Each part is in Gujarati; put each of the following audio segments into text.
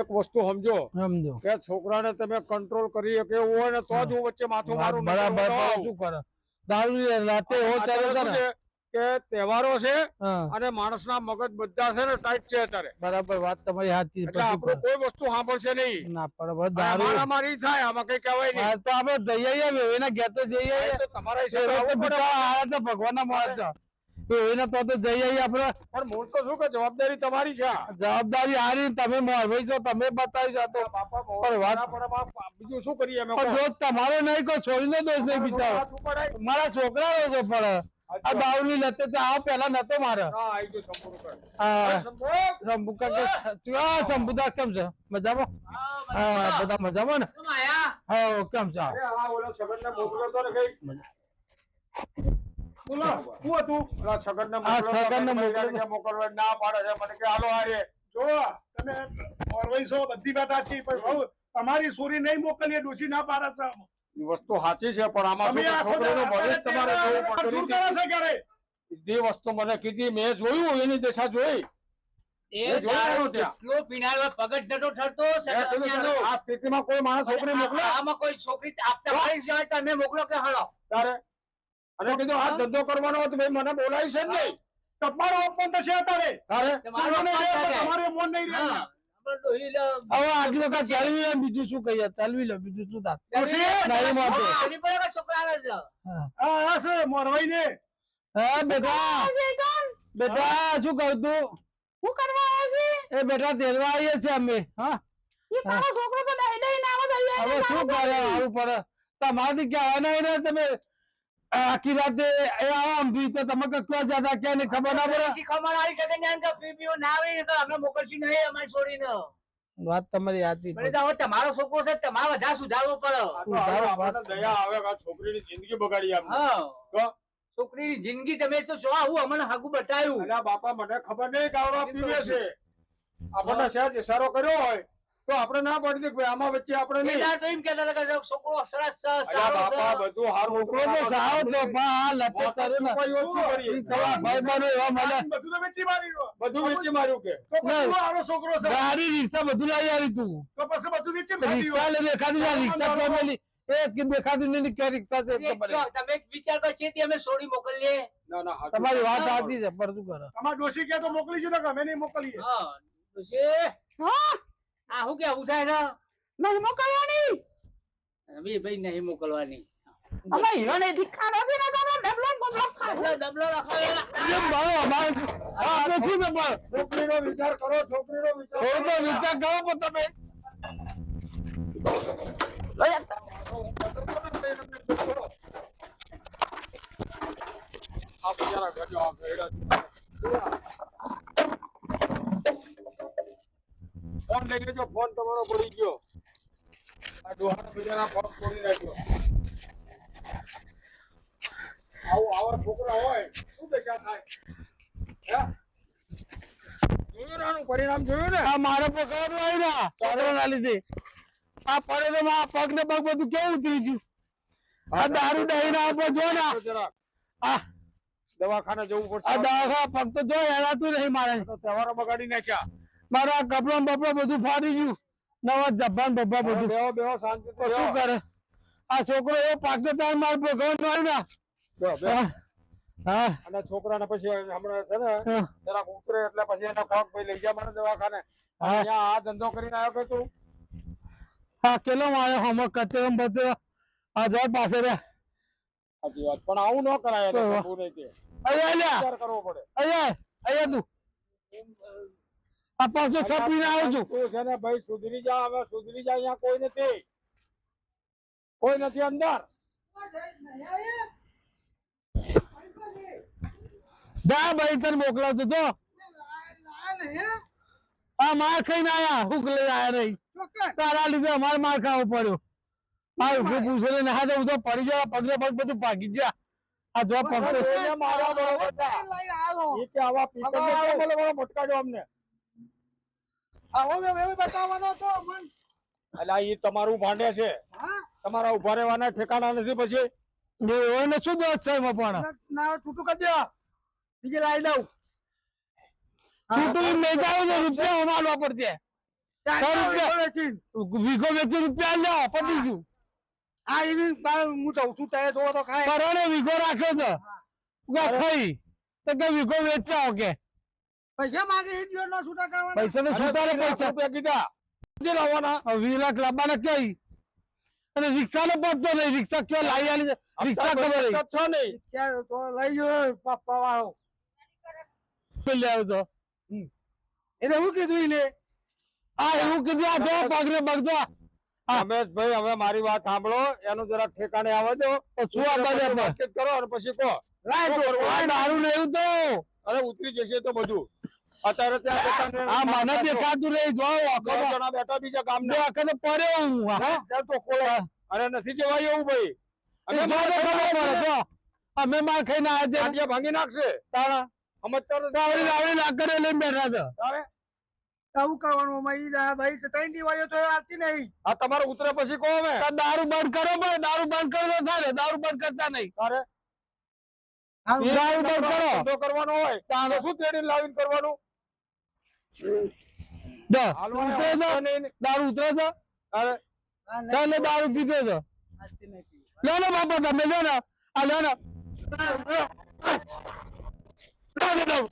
એક વસ્તુ સમજો સમજો. કે છોકરાને તમે કંટ્રોલ કરી શકે એવું હોય ને તો જ હું વચ્ચે માથું મારું બરાબર. શું કરે? દારૂ રાતે હો ત્યારે કે તહેવારો છે અને માણસના મગજ બધા છે ને ટાઈટ છે અત્યારે. બરાબર વાત તમારી સાચી એટલે આપણું કોઈ વસ્તુ સાંભળશે નહીં. ના દારૂ મારામારી થાય આમાં કઈ કહેવાય નહીં. તો આપણે જઈ આવીએ વેવેના ઘેર તો જઈ આવીએ તો તમારા એ હિસાબે તો આયા તો જઈ આવી આપણે. પણ મૂળ તો શું કે જવાબદારી તમારી છે. જવાબદારી હારી તમે મોરભાઈ છો તમે બતાવી છો તો. પણ વાત- બીજું શું કરીએ અમે પણ? દોષ તમારો નહીં કોઈ છોડીનો દોષ નહીં બિચારો. મારા છોકરાનો છે પણ આ દારૂની લતે તો આ પેલા નતો મારે. હા, ગયું શંભુ હા. શંભુ! કેમ છે? મજામાં? હા બધા મજામાં ને? હા કેમ છે? હા, ઓલા ને કઈ? બોલો, શું હતું? મોકલવા ના પાડે છે. મને કે હાલો હારે. જો તમે ઓરવાઈ બધી વાત સાચી પણ બહુ તમારી સુરી નહીં મોકલીએ ડોશી ના પાડે છે વસ્તુ સાચી છે પણ આમાં છોકરાનું ભવિષ્ય તમારે જોવું જે વસ્તુ મને કીધી મેં જોયું એની દિશા જોઈ. કોઈ માણસ છોકરી મોકલો? આમાં કોઈ છોકરી આપતા મોકલો કે હળો તારે અને કીધું આ ધંધો કરવાનો હતો ભાઈ મને બોલાવી છે નહીં. તમારો અપમાન થશે અત્યારે. તમારો મોન નહીં રહે. હા. આપણે તો ઈ લ- હવે આગળ વખત ચાલવી લે બીજું શું કહીએ? ચાલવી લે બીજું શું થાય? મોરવાઈ ને હા. બેટા. બેટા શું કહું તું? હું કરવા આવ્યો છે? એ બેટા તેલવા આવીએ છીએ અમે. હા. એ છોકરો તો દઈ દઈ ના આવે હવે શું કરે? આવું પડે. તમારાથી ક્યાં નહીં ને તમે આખી રાતે એ આમ બી તો તમે કક્યા જતા કે ને ખબર ના પડે? ડોશી આવી શકે ને કે પી પીવું ના આવે ને તો અમે મોકલશી નહીં અમે છોડીને. વાત તમારી પણ હવે તમારો છોકરો છે તમારે વધારે સુધારવું પડે. દયા આવે કે આ છોકરીની જિંદગી બગાડી આપ. હા. તો? છોકરીની જિંદગી તમે તો જો આવું અમને હાગુ બતાવ્યું. અલ્યા બાપા મને ખબર નહીં દારૂ પીવે છે. આપણને સહેજ ઇશારો કર્યો હોય. તો આપણે ના પડી દે આમાં વચ્ચે આપણે નહીં. તો એમ કહેતા હતા કે છોકરો સરસ સારો બાપા બધું હારું છોકરો તો સારો તો લપે ને. ભાઈ એવા તો વેચી મારી બધું વેચી માર્યું કે? તો પછી નહીં. છોકરો છે? ગાડી રિક્ષા બધું લાવી આવી તું. તો પછી બધું વેચી મારી રિક્ષા ફેમિલી એક કે દેખાતી નહીં કે રિક્ષા છે. તમે વિચાર કરો અમે છોડી મોકલીએ? ના ના. તમારી વાત સાચી છે પણ શું કરે? તમારે ડોશી કહે તો મોકલી છે ને અમે નહીં મોકલીએ? હા પછી હા. આ શું કેવું થાય છે નહીં મોકલવાની. અમે ભાઈ નહીં મોકલવાની. અમે હીરોને ધિક્કાર નથી ને તો ડબલો ડબલો ખાશે. ડબલો રખાવેલા. એમ ભાવ અમારે આપણે શું છે પણ. છોકરીનો વિચાર કરો છોકરીનો વિચાર થોડો તો વિચાર કરો પણ તમે. આ જરા ગજો આ ઘરડા. લઈ લેજો ફોન તમારો પડી ગયો. આ ડોહાના બિચારા ફોન તોડી નાખ્યો. આવો આવા છોકરા હોય શું દશા થાય? જોયું પરિણામ જોયું ને? આ મારે પકડવાનું આવ્યું ને ના લીધે. આ પડે આ પગ ને પગ બધું કેવું ઉતરી ગયું? આ દારૂ દહીં ના આપો જો ને? આ દવાખાને જવું આ પડશે દવા પગ તો જો હેરાતું નહીં મારે. તહેવારો બગાડી નાખ્યા. મારા કપડા બપડા બધું ફાડી ગયું. નવા જબ્બાન બબ્બા બધું. બેહો બેહો શાંતિ શું કરે? આ છોકરો એ પાછો તાર માર ભગવાન ને હા અને છોકરાને પછી હમણાં છે ને હા. ઉતરે એટલે પછી એના પગ ભાઈ લઈ જા મને દવાખાને. અને હા. અહીંયા આ ધંધો કરીને આવ્યો કે તું? હા કેલો આવ્યો? હમો કચરો બચરો આ જર પાસે રે પણ આવું ન કરાય એને ઓહો. ખબર નહીં તે. અહીંયા લ્યા વિચાર કરવો પડે અહીંયા અહીંયા તું આ પાછો છપીને આવું છું તું છે ને ભાઈ સુધરી જા હવે સુધરી જા અહીંયા કોઈ નથી. કોઈ નથી અંદર. જા ભાઈ તને મોકલાવતો આ માર ખાઈને આયા હુક લઈ આયા નહીં. તારા લીધે અમારે માર ખાવો પડ્યો. આ ઉભું પૂછે ને હા તો પડી જાય પગલે પગ બધું ભાગી ગયા. આ જો પગ કોઈને બરોબર હતા. કે આવા પીકર બોલો બોલો મોટકાડ્યો અમને આવો મેં મેં બતાવવાનો તો મન અલા એ તમારું ભાંડે છે. તમારા ઊભા રહેવાના ઠેકાણા નથી પછી? એને શું દોષ છે એમાં ના ટૂટું કરી દો. બીજે લાવી દઉં. તું લઈ જાવ તો રૂપિયા પડશે સો રૂપિયા. વીઘો વેચી રૂપિયા લ્યો પતી ગયું. આ એની હું જઉં છું ત્યારે જોવો તો ખાય. કરોડે વીઘો રાખ્યો છે. ઉગા ખાઈ. તો કે વીઘો વેચાવો કે પૈસા માંગે એ દિવસ ના છૂટા કરવાના? પૈસા ને છૂટાને પૈસા રૂપિયા કીધા. કેટલી લાવવાના. વીસ લાખ લાવવાના કઈ અને રિક્ષા નો પહોંચતો નહીં. રિક્ષા ક્યાં લાવી આલી રિક્ષા ખબર છો નહીં. ક્યાં તો લઈ ગયો પપ્પા વાળો. પેલી આવ્યો તો? એટલે હું કીધું એને? આ એવું કીધું આ જો પગને પગ જો રમેશભાઈ હવે મારી વાત સાંભળો. એનું જરા ઠેકાણે આવે દો. શું કરો અને પછી કહો. તો દારૂ લેવું તો. અરે ઉતરી જશે તો બધું. અત્યારે ત્યાં આ મને દેખાતું નહીં જો આખો જણા બેઠા બીજા કામ બે આખો તો પડ્યો હું હા? તો ખોલો. અરે નથી જવાય એવું ભાઈ. અને અને ખબર જો. અમે માર ખાઈને આવ્યા છે ભાંગી નાખશે. તારા. સમજતા નથી. દાવડી દાવડી ના કરે લઈને બેઠા છે. તારે? આવું કરવાનું મળી જાય ભાઈ તો ત્રણ દિવાળીઓ તો આવતી નહીં. આ તમારે ઉતરે પછી કહો અમે. દારૂ બંધ કરો પણ દારૂ બંધ કરો તારે. દારૂ બંધ કરતા નહીં. તારે? દારૂ બંધ કરો. કરવાનો હોય શું તેડી લાવીને કરવાનું જો હાલવાને ઉતરે છે આવતા નહીં ને. દારૂ ઉતરે છે તારે ચાલે દારૂ પીધો છે આવતી ને બાપા તમે લે ને. આ લે ને. દારૂ.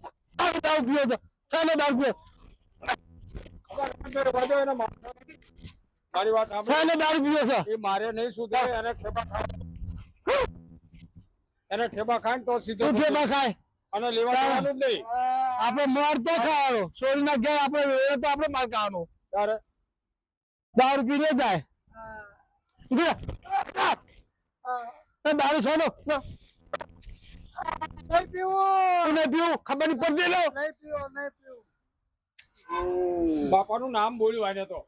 પીવો છે ચાલે દારૂ પીવો મારી વાત ચાલે દારૂ પીવો છે એ મારે નહીં સુધરે અને ઠેબા ખાય એને ઠેબા ખાય તો સીધો ઠેબા ખાય. અને લેવા જવાનું જ નહીં. આપણે માર તો ખાવાનો. સોરી ના ગયા આપણે વેરે તો આપણે માર ખાવાનો. તારે દારૂ પીને જાય. દારૂ છોડો નહીં પીવું. નહીં પીવું. ખબર નહીં પડતી લો નહીં પીવું નહીં પીવું. બાપાનું નામ બોલ્યું આને તો.